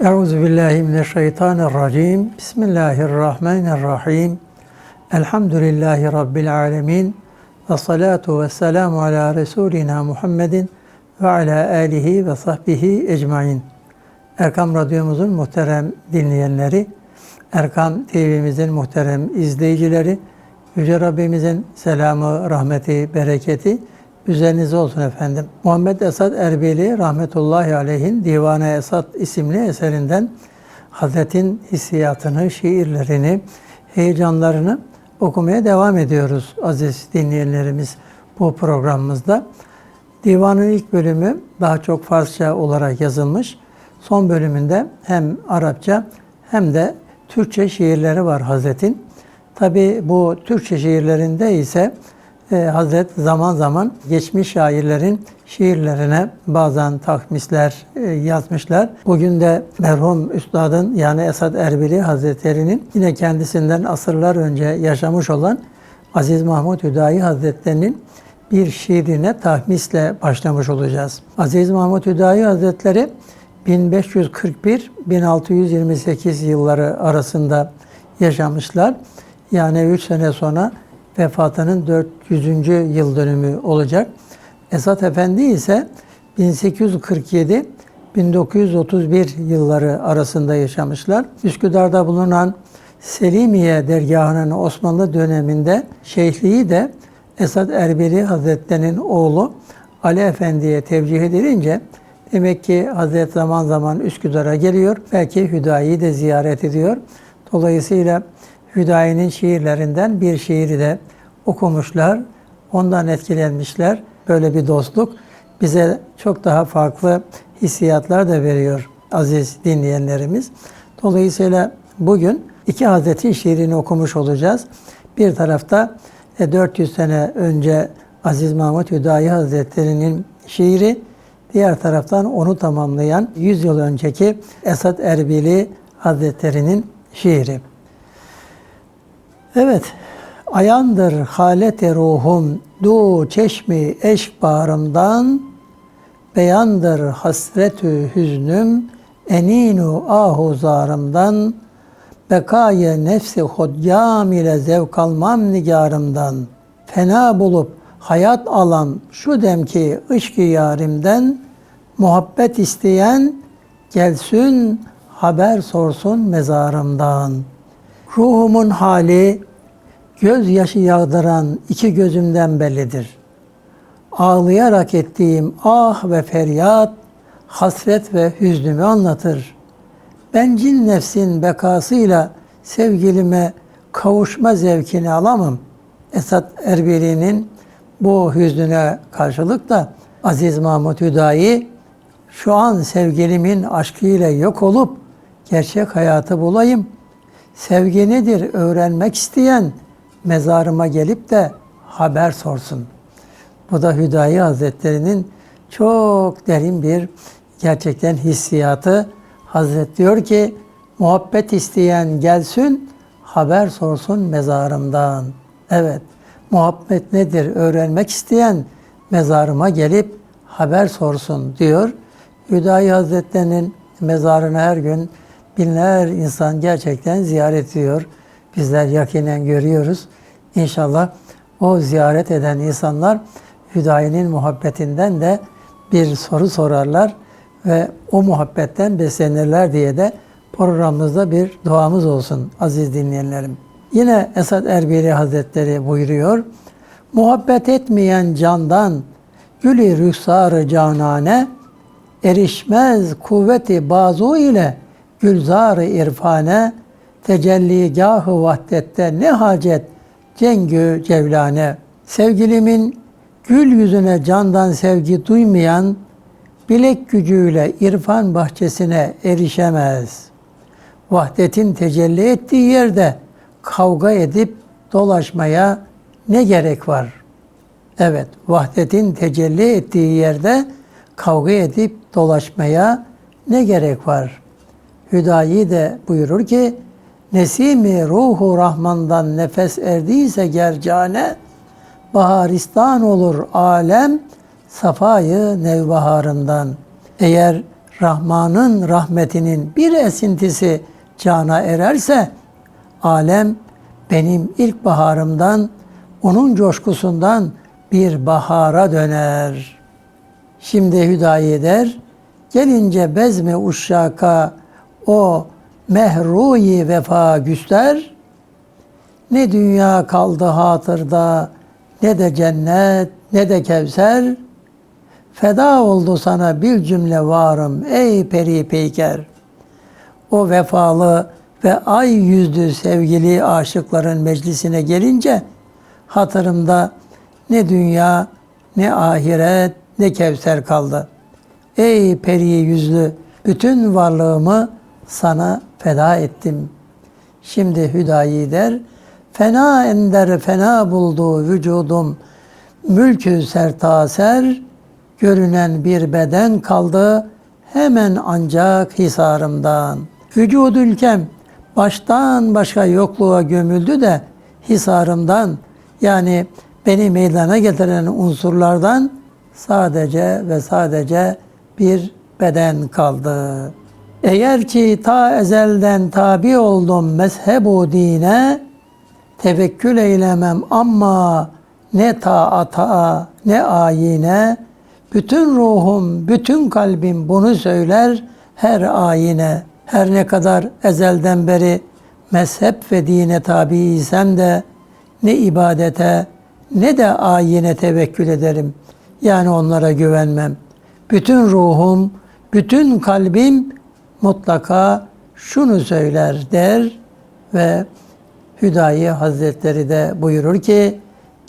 Euzu billahi mineşşeytanirracim. Bismillahirrahmanirrahim. Elhamdülillahi rabbil alamin. Ve salatu ve selamu ala Resulina Muhammedin ve ala alihi ve sahbihi ecmain. Erkam Radyomuzun muhterem dinleyenleri, Erkam TV'mizin muhterem izleyicileri, Yüce Rabbimizin selamı, rahmeti, bereketi üzerinize olsun efendim. Muhammed Esad Erbili rahmetullahi aleyhin Divan-ı Esad isimli eserinden Hazretin hissiyatını, şiirlerini, heyecanlarını okumaya devam ediyoruz aziz dinleyenlerimiz bu programımızda. Divanın ilk bölümü daha çok Farsça olarak yazılmış. Son bölümünde hem Arapça hem de Türkçe şiirleri var Hazret'in. Tabi bu Türkçe şiirlerinde ise e, Hazret zaman zaman geçmiş şairlerin şiirlerine bazen takmisler e, yazmışlar. Bugün de merhum üstadın yani Esad Erbili Hazretleri'nin yine kendisinden asırlar önce yaşamış olan Aziz Mahmud Hüdayi Hazretleri'nin bir şiirine tahmisle başlamış olacağız. Aziz Mahmud Hüdayi Hazretleri 1541-1628 yılları arasında yaşamışlar. Yani 3 sene sonra vefatının 400. yıl dönümü olacak. Esat Efendi ise 1847-1931 yılları arasında yaşamışlar. Üsküdar'da bulunan Selimiye dergahının Osmanlı döneminde şeyhliği de Esad Erbili Hazretleri'nin oğlu Ali Efendi'ye tevcih edilince demek ki Hazret zaman zaman Üsküdar'a geliyor. Belki Hüdayi'yi de ziyaret ediyor. Dolayısıyla Hüdayi'nin şiirlerinden bir şiiri de okumuşlar. Ondan etkilenmişler. Böyle bir dostluk bize çok daha farklı hissiyatlar da veriyor aziz dinleyenlerimiz. Dolayısıyla bugün iki Hazreti şiirini okumuş olacağız. Bir tarafta 400 e, sene önce Aziz Mahmut Hüdayi Hazretleri'nin şiiri, diğer taraftan onu tamamlayan 100 yıl önceki Esad Erbili Hazretleri'nin şiiri. Evet, ayandır halete ruhum du çeşmi eşk bağrımdan, beyandır hasretü hüznüm eninu ahuzarımdan, bekaye nefsi hodgam ile zevk almam nigarımdan, fena bulup hayat alan şu demki ışkı yarimden, muhabbet isteyen gelsin haber sorsun mezarımdan.'' Ruhumun hali gözyaşı yağdıran iki gözümden bellidir. Ağlayarak ettiğim ah ve feryat hasret ve hüznümü anlatır. Bencil nefsin bekasıyla sevgilime kavuşma zevkini alamam. Esat Erbili'nin bu hüznüne karşılık da Aziz Mahmut Hüdayi şu an sevgilimin aşkıyla yok olup gerçek hayatı bulayım.'' Sevgi nedir öğrenmek isteyen mezarıma gelip de haber sorsun. Bu da Hüdayi Hazretleri'nin çok derin bir gerçekten hissiyatı. Hazret diyor ki muhabbet isteyen gelsin haber sorsun mezarımdan. Evet muhabbet nedir öğrenmek isteyen mezarıma gelip haber sorsun diyor. Hüdayi Hazretleri'nin mezarına her gün binler insan gerçekten ziyaret ediyor. Bizler yakinen görüyoruz. İnşallah o ziyaret eden insanlar Hüdayi'nin muhabbetinden de bir soru sorarlar ve o muhabbetten beslenirler diye de programımızda bir duamız olsun aziz dinleyenlerim. Yine Esad Erbili Hazretleri buyuruyor. Muhabbet etmeyen candan gülü rüksarı canane erişmez kuvveti bazu ile gülzar-ı irfane, tecelligahı vahdette ne hacet cengü cevlane. Sevgilimin gül yüzüne candan sevgi duymayan, bilek gücüyle irfan bahçesine erişemez. Vahdetin tecelli ettiği yerde kavga edip dolaşmaya ne gerek var? Evet, vahdetin tecelli ettiği yerde kavga edip dolaşmaya ne gerek var? Hüdayi de buyurur ki Nesimi ruhu Rahman'dan nefes erdiyse gercane baharistan olur alem safayı nevbaharından. Eğer Rahman'ın rahmetinin bir esintisi cana ererse alem benim ilk baharımdan, onun coşkusundan bir bahara döner. Şimdi hüdayi der, gelince bezme uşşaka o mehruyi vefa güster, ne dünya kaldı hatırda, ne de cennet, ne de kevser. Feda oldu sana bir cümle varım ey peri peyker. O vefalı ve ay yüzlü sevgili aşıkların meclisine gelince hatırımda ne dünya, ne ahiret, ne kevser kaldı. Ey peri yüzlü, bütün varlığımı sana feda ettim. Şimdi hüdayi der, fena ender fena buldu vücudum, mülkü sertaser, görünen bir beden kaldı, hemen ancak hisarımdan. Vücud ülkem baştan başka yokluğa gömüldü de hisarımdan yani beni meydana getiren unsurlardan sadece ve sadece bir beden kaldı. Eğer ki ta ezelden tabi oldum mezhebu dine, tevekkül eylemem ama ne taata ne ayine, bütün ruhum, bütün kalbim bunu söyler her ayine. Her ne kadar ezelden beri mezhep ve dine tabiysem de ne ibadete ne de ayine tevekkül ederim. Yani onlara güvenmem. Bütün ruhum, bütün kalbim mutlaka şunu söyler der ve Hüdayi Hazretleri de buyurur ki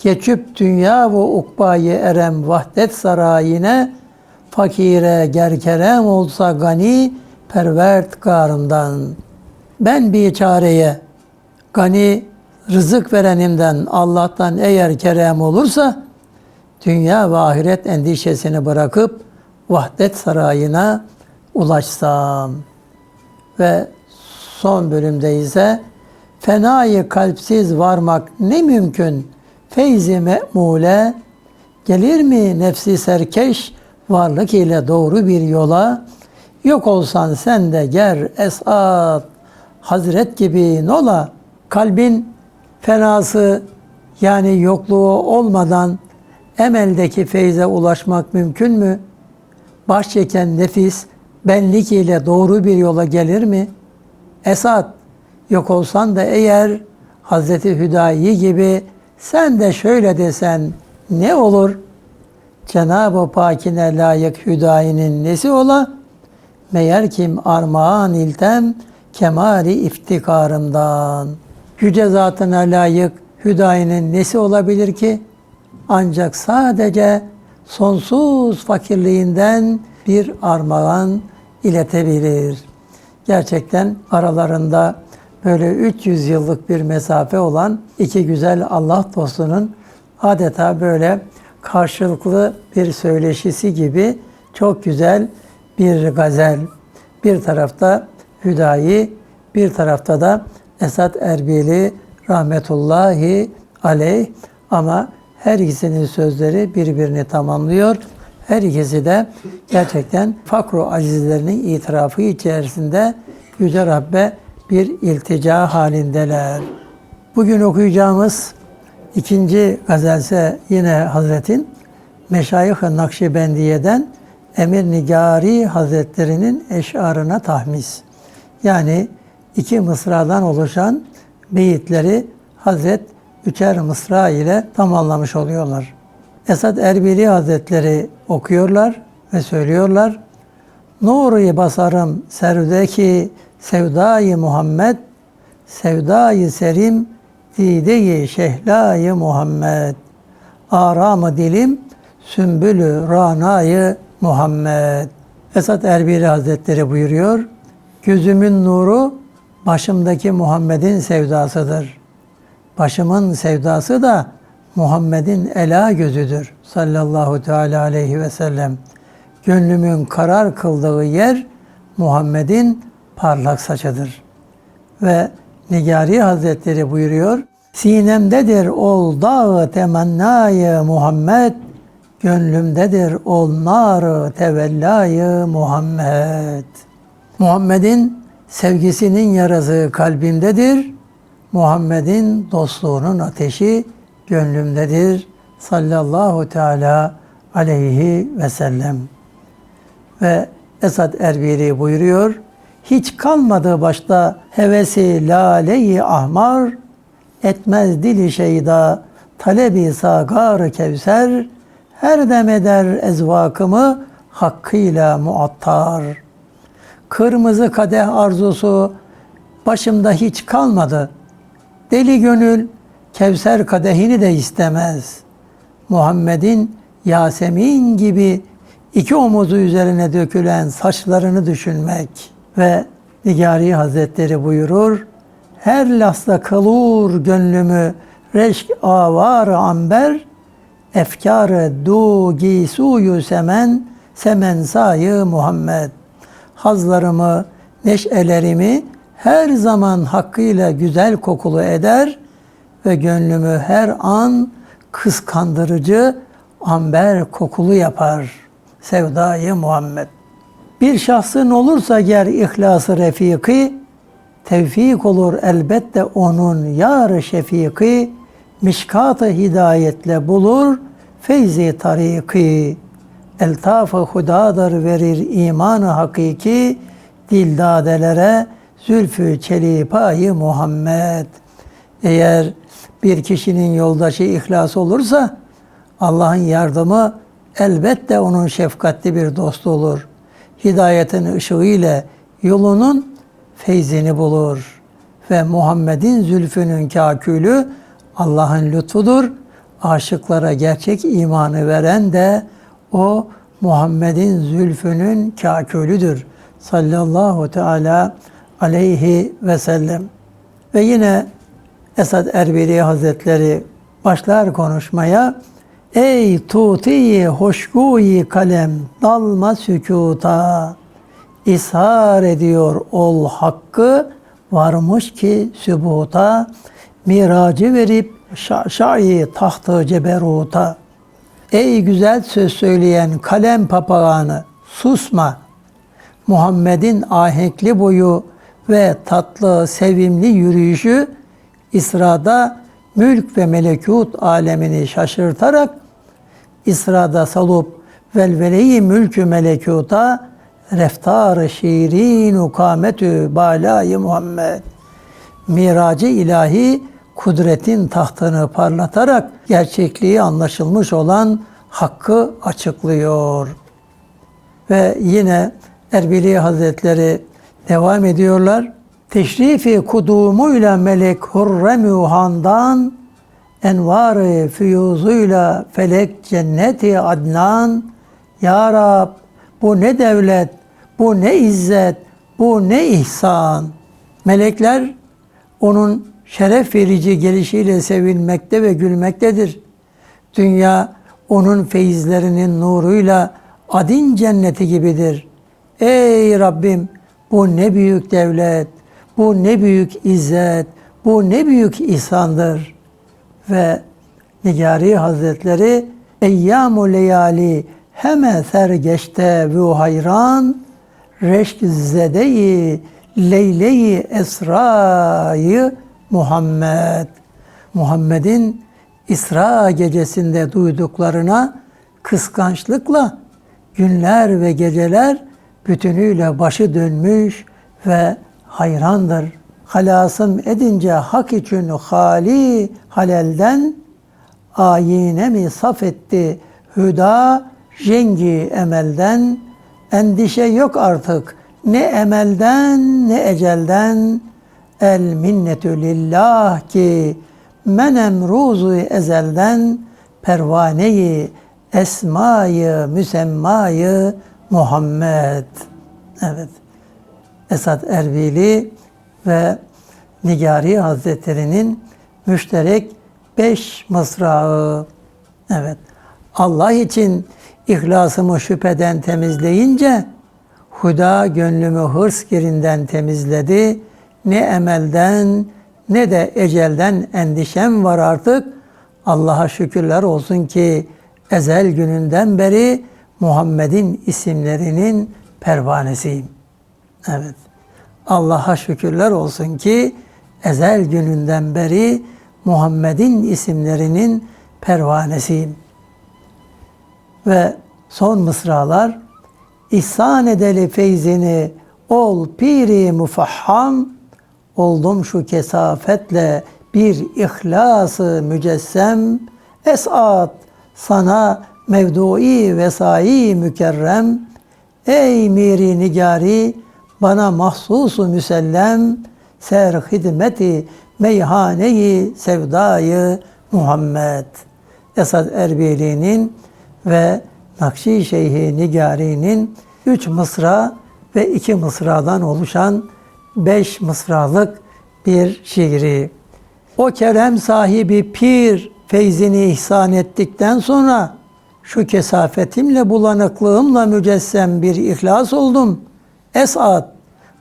geçip dünya ve ukbayı erem vahdet sarayine fakire gerkerem olsa gani pervertkarından ben bir çareye gani rızık verenimden Allah'tan eğer kerem olursa dünya ve ahiret endişesini bırakıp vahdet sarayına ulaşsam. Ve son bölümde ise fenayı kalpsiz varmak ne mümkün? Feyzi me'mule gelir mi nefsi serkeş varlık ile doğru bir yola? Yok olsan sen de ger esat hazret gibi nola kalbin fenası yani yokluğu olmadan emeldeki feyze ulaşmak mümkün mü? Baş çeken nefis benlik ile doğru bir yola gelir mi? Esat yok olsan da eğer Hazreti Hüdayi gibi sen de şöyle desen ne olur? Cenab-ı Pakine layık Hüdayi'nin nesi ola? Meğer kim armağan iltem kemali iftikarımdan. Yüce zatına layık Hüdayi'nin nesi olabilir ki? Ancak sadece sonsuz fakirliğinden bir armağan iletebilir. Gerçekten aralarında böyle 300 yıllık bir mesafe olan iki güzel Allah dostunun adeta böyle karşılıklı bir söyleşisi gibi çok güzel bir gazel. Bir tarafta Hüdayi, bir tarafta da Esat Erbili rahmetullahi aleyh ama her ikisinin sözleri birbirini tamamlıyor. Her ikisi de gerçekten fakru acizlerinin itirafı içerisinde Yüce Rabbe bir iltica halindeler. Bugün okuyacağımız ikinci gazelse yine Hazretin Meşayih-i Nakşibendiye'den Emir Nigari Hazretlerinin eşarına tahmis. Yani iki mısradan oluşan beyitleri Hazret üçer mısra ile tamamlamış oluyorlar. Esad Erbili Hazretleri okuyorlar ve söylüyorlar. Nuru basarım serdeki sevdayı Muhammed, sevdayı serim dideyi şehlayı Muhammed. Aramı dilim sümbülü ranayı Muhammed. Esad Erbili Hazretleri buyuruyor. Gözümün nuru başımdaki Muhammed'in sevdasıdır. Başımın sevdası da Muhammed'in ela gözüdür sallallahu teala aleyhi ve sellem. Gönlümün karar kıldığı yer Muhammed'in parlak saçıdır. Ve Nigari Hazretleri buyuruyor, Sinemdedir ol dağı temennayı Muhammed, gönlümdedir onlar tevellayı Muhammed. Muhammed'in sevgisinin yarası kalbimdedir. Muhammed'in dostluğunun ateşi gönlümdedir. Sallallahu teala aleyhi ve sellem. Ve Esad Erbili buyuruyor. Hiç kalmadı başta hevesi laleyi ahmar, etmez dili şeyda talebi sagar kevser, her dem eder ezvakımı hakkıyla muattar. Kırmızı kadeh arzusu başımda hiç kalmadı. Deli gönül Kevser kadehini de istemez. Muhammed'in Yasemin gibi iki omuzu üzerine dökülen saçlarını düşünmek ve Nigari Hazretleri buyurur, her lasta kılur gönlümü reşk avar amber, efkarı du gisuyu semen, semen sayı Muhammed. Hazlarımı, neşelerimi her zaman hakkıyla güzel kokulu eder ve gönlümü her an kıskandırıcı amber kokulu yapar. Sevdayı Muhammed. Bir şahsın olursa ger ihlası refiki, tevfik olur elbette onun yar şefiki, mişkat-ı hidayetle bulur feyzi tariki. Eltaf-ı hudadır verir imanı hakiki, dildadelere zülfü çelipayı Muhammed. Eğer bir kişinin yoldaşı ihlas olursa Allah'ın yardımı elbette onun şefkatli bir dostu olur. Hidayetin ışığı ile yolunun feyzini bulur. Ve Muhammed'in zülfünün kakülü Allah'ın lütfudur. Aşıklara gerçek imanı veren de o Muhammed'in zülfünün kakülüdür. Sallallahu teala aleyhi ve sellem. Ve yine Esad Erbili Hazretleri başlar konuşmaya. Ey tuti hoşguyi kalem dalma sükuta. ishar ediyor ol hakkı varmış ki sübuta. Miracı verip şaşayı tahtı ceberuta. Ey güzel söz söyleyen kalem papağanı susma. Muhammed'in ahenkli boyu ve tatlı, sevimli yürüyüşü İsra'da mülk ve melekut alemini şaşırtarak İsra'da salup velveleyi mülkü melekuta reftar şiirin ukametü balayı Muhammed miracı ilahi kudretin tahtını parlatarak gerçekliği anlaşılmış olan hakkı açıklıyor. Ve yine Erbili Hazretleri devam ediyorlar. Teşrifi kudumuyla melek hurremü handan, envarı füyuzuyla felek cenneti adnan, Ya Rab bu ne devlet, bu ne izzet, bu ne ihsan. Melekler onun şeref verici gelişiyle sevilmekte ve gülmektedir. Dünya onun feyizlerinin nuruyla adin cenneti gibidir. Ey Rabbim bu ne büyük devlet, bu ne büyük izzet, bu ne büyük ihsandır. Ve Nigari Hazretleri Eyyamu leyali heme sergeçte ve hayran reşk zedeyi leyleyi esrayı Muhammed. Muhammed'in İsra gecesinde duyduklarına kıskançlıkla günler ve geceler bütünüyle başı dönmüş ve hayrandır. Halasım edince hak için hali halelden ayine mi saf etti hüda jengi emelden endişe yok artık ne emelden ne ecelden el minnetü lillah ki men emruzu ezelden pervaneyi esmayı müsemmayı Muhammed. Evet. Esad Erbili ve Nigari Hazretleri'nin müşterek beş mısrağı. Evet. Allah için ihlasımı şüpheden temizleyince Huda gönlümü hırs girinden temizledi. Ne emelden ne de ecelden endişem var artık. Allah'a şükürler olsun ki ezel gününden beri Muhammed'in isimlerinin pervanesiyim. Evet. Allah'a şükürler olsun ki ezel gününden beri Muhammed'in isimlerinin pervanesiyim. Ve son mısralar İhsan edeli feyzini ol piri mufahham oldum şu kesafetle bir ihlası mücessem esat sana mevdui vesai mükerrem ey miri nigari bana mahsusu müsellem ser hidmeti meyhaneyi sevdayı Muhammed Esad Erbili'nin ve Nakşi Şeyhi Nigari'nin üç mısra ve iki mısradan oluşan beş mısralık bir şiiri. O kerem sahibi pir feyzini ihsan ettikten sonra şu kesafetimle bulanıklığımla mücessem bir ihlas oldum. Esat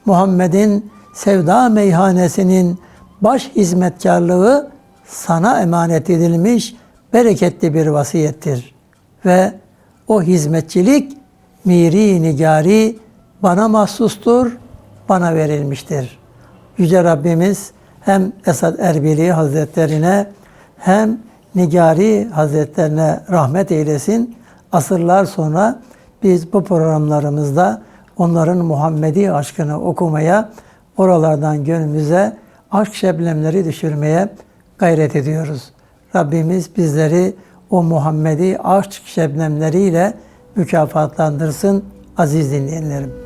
Muhammed'in sevda meyhanesinin baş hizmetkarlığı sana emanet edilmiş bereketli bir vasiyettir. Ve o hizmetçilik miri nigari bana mahsustur, bana verilmiştir. Yüce Rabbimiz hem Esad Erbili Hazretlerine hem Nigari Hazretlerine rahmet eylesin. Asırlar sonra biz bu programlarımızda onların Muhammedi aşkını okumaya, oralardan gönlümüze aşk şebnemleri düşürmeye gayret ediyoruz. Rabbimiz bizleri o Muhammedi aşk şebnemleriyle mükafatlandırsın aziz dinleyenlerim.